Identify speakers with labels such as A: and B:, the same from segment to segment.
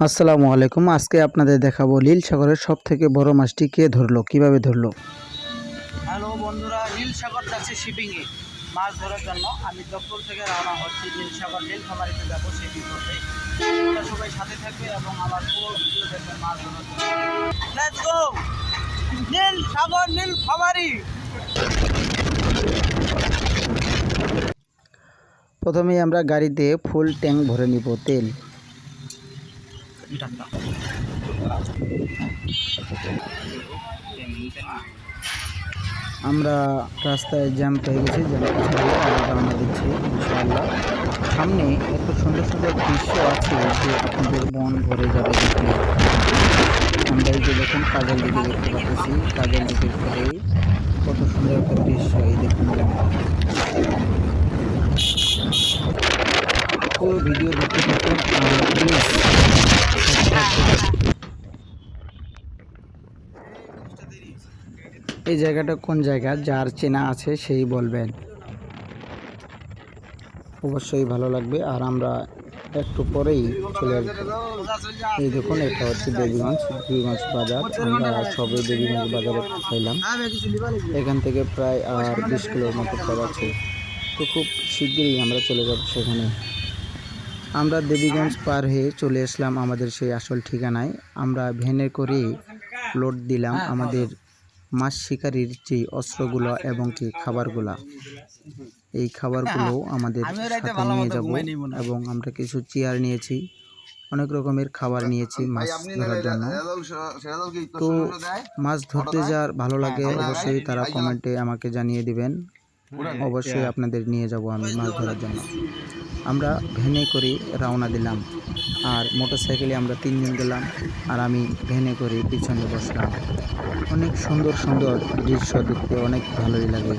A: আসসালামু আলাইকুম। আজকে আপনাদের দেখাবো নীল সাগরের সব থেকে বড় মাছটি কে ধরলো কীভাবে ধরলো?
B: হ্যালো বন্ধুরা নীল সাগর যাচ্ছে শিপিংয়ে। মাছ ধরার জন্য আমি দপ্তর থেকে রওনা হচ্ছি নীল সাগর নীল খামারিতে যাব শিপিং করতে। সবাই সাথে থাকবে এবং আমার পুরো ভিডিও দেখবে মাছ ধরার জন্য। লেটস গো নীল সাগর নীল খামারি!
A: প্রথমেই আমরা গাড়িতে ফুল ট্যাঙ্ক ভরে নিব তেল। আমরা রাস্তায় জ্যাম পেয়ে গেছি জ্যাম রওনা দিচ্ছি, ইনশাআল্লাহ। সামনে এত সুন্দর সুন্দর দৃশ্য আছে যে আপনাদের মন ভরে যাবে দেখলে আমরা এই যে দেখুন, কাজল দিকে দেখতে পাচ্ছি, কাজল দিকে ঘুরে কত সুন্দর একটা দৃশ্য, এই দেখুন। পুরো ভিডিও দেখতে থাকুন এই জায়গাটা কোন জায়গা? যার চেনা আছে সেই বলবেন। অবশ্যই ভালো লাগবে। আর আমরা একটু পরেই চলে আসব। এই দেখুন, এটা হচ্ছে দেবীগঞ্জ দেবীগঞ্জ বাজার। আমরা সবে দেবীগঞ্জ বাজারে খাইলাম এখান থেকে প্রায় আর বিশ কিলোর মতো পর আছে। তো খুব শিগগিরই আমরা চলে যাব সেখানে। আমরা দেবীগঞ্জ পার হয়ে চলে আসলাম আমাদের সেই আসল ঠিকানায়। আমরা ভ্যানে করে লোড দিলাম আমাদের মাছ শিকারির যে অস্ত্রগুলো এবং কি খাবারগুলা এই খাবারগুলো আমাদের সাথে নিয়ে যাব এবং আমরা কিছু চেয়ার নিয়েছি অনেক রকমের খাবার নিয়েছি মাছ ধরার জন্য তো মাছ ধরতে যার ভালো লাগে অবশ্যই তারা কমেন্টে আমাকে জানিয়ে দিবেন অবশ্যই আপনাদের নিয়ে যাব আমি মাছ ধরার জন্য আমরা ভ্যানে করে রওনা দিলাম আর মোটরসাইকেলে আমরা তিনজন গেলাম আর আমি ভ্যানে করে পিছনে বসলাম। অনেক সুন্দর সুন্দর দৃশ্য দেখতে অনেক ভালোই লাগে।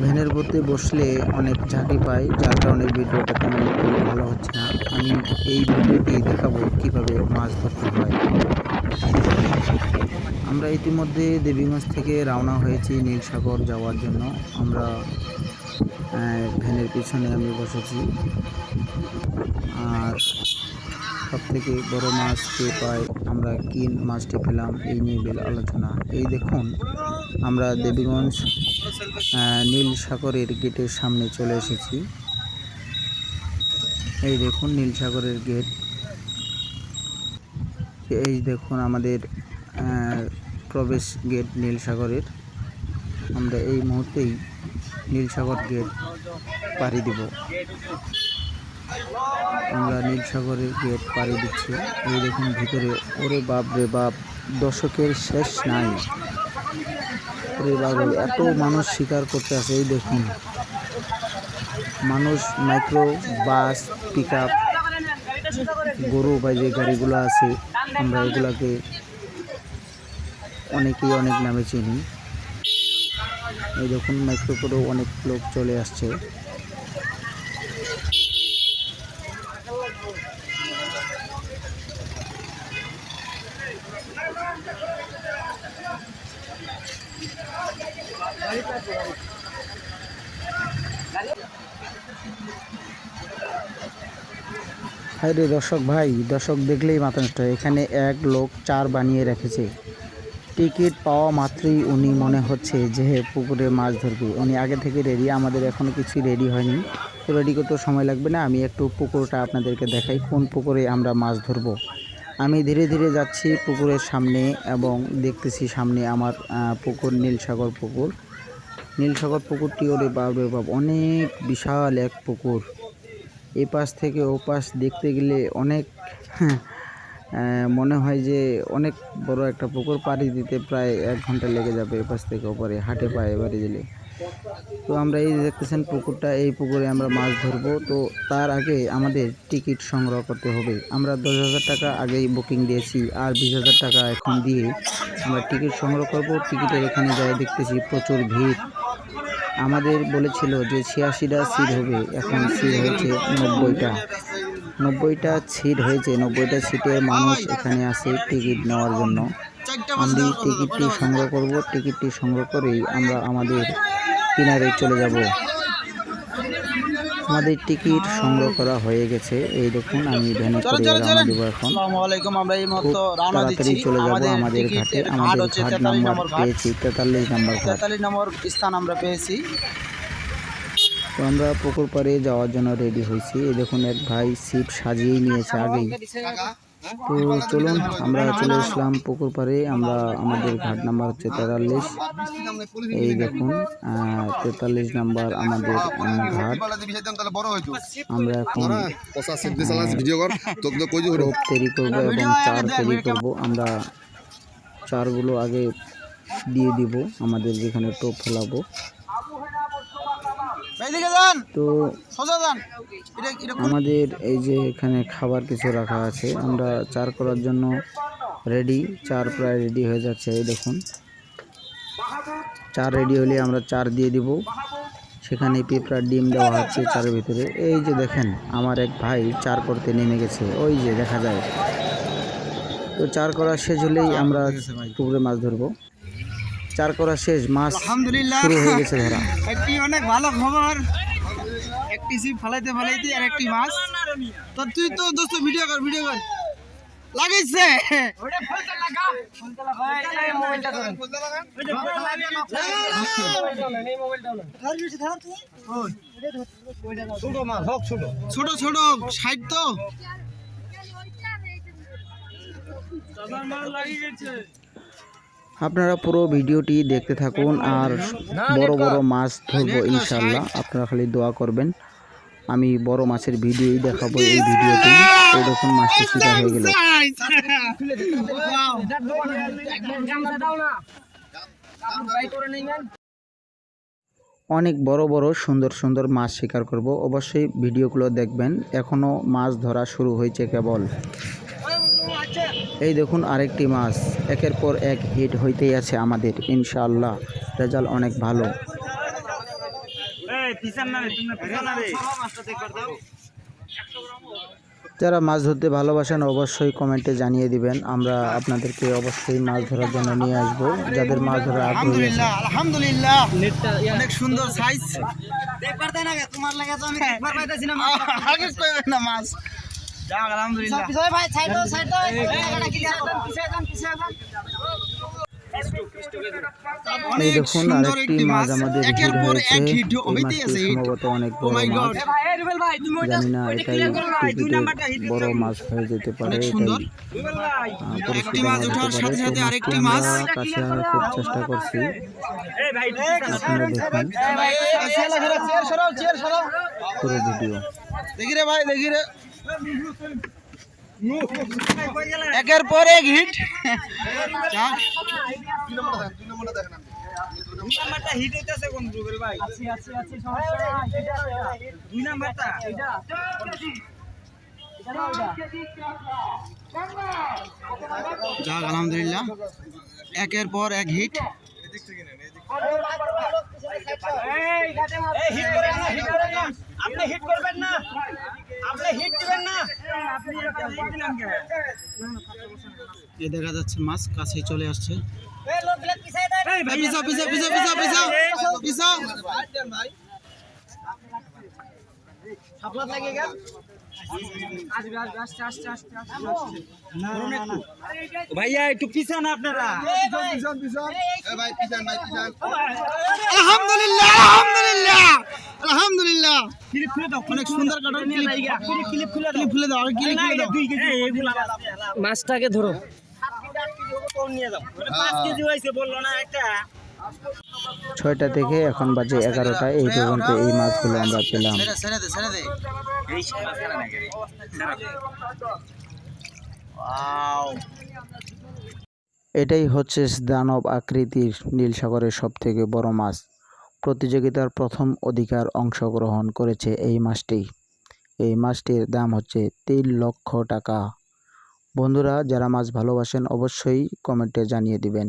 A: ভ্যানের মধ্যে বসলে অনেক ঝাঁকি পাই যার কারণে ভিডিওটা তেমন ভালো হচ্ছে না। আমি এই ভিডিওতেই দেখাবো কীভাবে মাছ ধরতে হয়। আমরা ইতিমধ্যে দেবীগঞ্জ থেকে রওনা হয়েছি নীলসাগর যাওয়ার জন্য। আমরা ভ্যানের পিছনে আমি বসেছি। আর সব থেকে বড় মাছ কে পাই আমরা কি মাছটি পেলাম এই নিয়ে বেল আলোচনা। এই দেখুন, আমরা দেবীগঞ্জ নীল সাগরের গেটের সামনে চলে এসেছি। এই দেখুন, নীল সাগরের গেট। এই দেখুন আমাদের প্রবেশ গেট নীল সাগরের। আমরা এই মুহূর্তেই নীল সাগর গেট পাড়ি দিব। আমরা নীল সাগরের গেট পাড়ি দিচ্ছি। এই দেখুন ভিতরে, ওরে বাপ রে বাপ, দশকের শেষ নাই। ওরে বাপ এত মানুষ শিকার করতে আছে, এই দেখুন। মানুষ মাইক্রো বাস পিক আপ গরু বা যে গাড়িগুলো আছে, আমরা এগুলাকে অনেকেই অনেক নামে চিনি। এই দেখুন মাইক্রো করেও অনেক লোক চলে আসছে হাই রে দর্শক ভাই, দর্শক দেখলেই মাথা নষ্ট। এখানে এক লোক চার বানিয়ে রেখেছে টিকিট পাওয়া মাত্রই উনি মনে হচ্ছে যে পুকুরে মাছ ধরবে। উনি আগে থেকে রেডি আমাদের এখনও কিছুই রেডি হয়নি। তো রেডি করতে সময় লাগবে না আমি একটু পুকুরটা আপনাদেরকে দেখাই কোন পুকুরে আমরা মাছ ধরবো। আমি ধীরে ধীরে যাচ্ছি পুকুরের সামনে এবং দেখতেছি সামনে আমার পুকুর নীলসাগর পুকুর। নীলসাগর পুকুরটি ওরে বাপ রে অনেক বিশাল এক পুকুর। এ পাশ থেকে ও পাশ দেখতে গেলে অনেক হ্যাঁ, মনে হয় যে অনেক বড় একটা পুকুর পাড়ি দিতে প্রায় এক ঘণ্টা লেগে যাবে এপাশ থেকে ওপারে, হাটে পায়ে বাড়ি দিলে তো আমরা এই দেখতেছেন পুকুরটা, এই পুকুরে আমরা মাছ ধরবো। তো তার আগে আমাদের টিকিট সংগ্রহ করতে হবে। আমরা দশ হাজার টাকা আগেই বুকিং দিয়েছি আর বিশ হাজার টাকা এখন দিয়ে আমরা টিকিট সংগ্রহ করব। টিকিটের এখানে যাই দেখতেছি প্রচুর ভিড়। আমাদের বলেছিল যে ছিয়াশিটা সিট হবে, এখন সিট হয়েছে নব্বইটা। নব্বইটা সিট হয়েছে। নব্বইটা সিটের মানুষ এখানে আসে টিকিট নেওয়ার জন্য। আমি টিকিটটি সংগ্রহ করব। টিকিটটি সংগ্রহ করেই আমরা আমাদের কিনারে চলে যাব। আমাদের টিকিট সংগ্রহ করা হয়ে গেছে। এই দেখুন আমি ভ্যানে করে রওনা দেবো এখন। তাড়াতাড়ি চলে যাব
B: আমাদের
A: ঘাটে। আমাদের ঘাট নম্বর পেয়েছি তেতাল্লিশ নাম্বার
B: তেতাল্লিশ নম্বর স্থান আমরা পেয়েছি।
A: তো আমরা পুকুর পাড়ে যাওয়ার জন্য রেডি হয়েছি। এই দেখুন, এক ভাই সিট সাজিয়েই নিয়েছে আগেই। তো চলুন, আমরা চলে আসলাম পুকুর পাড়ে। আমরা আমাদের ঘাট নাম্বার হচ্ছে তেতাল্লিশ। এই দেখুন তেতাল্লিশ নাম্বার আমাদের ঘাট। আমরা এখন টোপ তৈরি করব এবং চার তৈরি করব। আমরা চারগুলো আগে দিয়ে দিব, আমাদের যেখানে টোপ ফেলাবো। তো আমাদের এই যে এখানে খাবার কিছু রাখা আছে আমরা চার করার জন্য রেডি চার প্রায় রেডি হয়ে যাচ্ছে এই দেখুন। চার রেডি হলে আমরা চার দিয়ে দিব। সেখানে পেঁপড়ার ডিম দেওয়া হচ্ছে চারের ভিতরে। এই যে দেখেন আমার এক ভাই চার করতে নেমে গেছে। ওই যে দেখা যায়। তো চার করা শেষ হলেই আমরা পুকুরে মাছ ধরবো। চার করা শেষ মাছ
B: আলহামদুলিল্লাহ।
A: শুরু হয়ে গেছে ধরা।
B: একটি অনেক ভালো খবর। একটি সিপ ফালাইতে ফালাইতে আর একটি মাছ। তো তুই তো দোস্ত ভিডিও কর ভিডিও কর। লাগাইছে ছোট ছোট সাইড তো।
A: আপনারা পুরো ভিডিওটি দেখতে থাকুন আর বড় বড় মাছ ধরবো ইনশাল্লাহ আপনারা খালি দোয়া করবেন। আমি বড় মাছের ভিডিওই দেখাবো এই ভিডিওতে এই মাছটি শিকার হয়ে গেল। অনেক বড় বড় সুন্দর সুন্দর মাছ শিকার করব। অবশ্যই ভিডিওগুলো দেখবেন। এখনও মাছ ধরা শুরু হয়েছে কেবল। এই দেখুন আরেকটি মাছ। একের পর এক হিট হইতেই আছে আমাদের ইনশাআল্লাহ। রেজাল্ট অনেক ভালো। যারা মাছ ধরতে ভালোবাসেন অবশ্যই কমেন্টে জানিয়ে দিবেন। আমরা আপনাদেরকে অবশ্যই মাছ ধরার জন্য নিয়ে আসব। যাদের মাছ ধরার আগ্রহী
B: আলহামদুলিল্লাহ অনেক সুন্দর সাইজ দেখবার না তোমার লাগে তো আমি দেখবার পাইতাছি না আগে কই না মাছ? এই
A: দেখুন আরেকটি মাছ আমাদের সম্ভবত অনেক বড় মাছ জানি না এটাই টিকিটের বড় মাছ হয়ে যেতে পারে এটাই
B: সুন্দর একটি
A: পরিস্থিতি
B: মাছ
A: হতে পারে। কাছে খুব চেষ্টা করছি আপনারা দেখুন পুরো ভিডিও
B: দেখি রে ভাই দেখি রে একের পর এক হিট যাক। আলহামদুলিল্লাহ। একের পর এক হিট
C: আপনি হিট করবেন না। আপনি হিট দিবেন না
B: এ দেখা যাচ্ছে মাছ কাছে চলে আসছে এই পিছাও পিছাও পিছাও পিছাও পিছাও পিছাও
C: ভাইয়া একটু পিছান আপনারা
B: আলহামদুলিল্লাহ আলহামদুলিল্লাহ আলহামদুলিল্লাহ। অনেক সুন্দর কাটার ক্লিপ ক্লিপ খুলে দাও। খুলে দাও আর ক্লিপ খুলে দাও।
C: মাছটাকে ধরো পাঁচ কেজি হয়েছে বলল না একটা
A: ছয়টা থেকে এখন বাজে এগারোটা। এই পর্যন্ত এই মাছগুলো আমরা পেলাম। এটাই হচ্ছে দানব আকৃতির নীল সাগরের সব থেকে বড় মাছ। প্রতিযোগিতার প্রথম অধিকার অংশগ্রহণ করেছে এই মাছটি এই মাছটির দাম হচ্ছে তিন লক্ষ টাকা। বন্ধুরা, যারা মাছ ভালোবাসেন অবশ্যই কমেন্টে জানিয়ে দিবেন।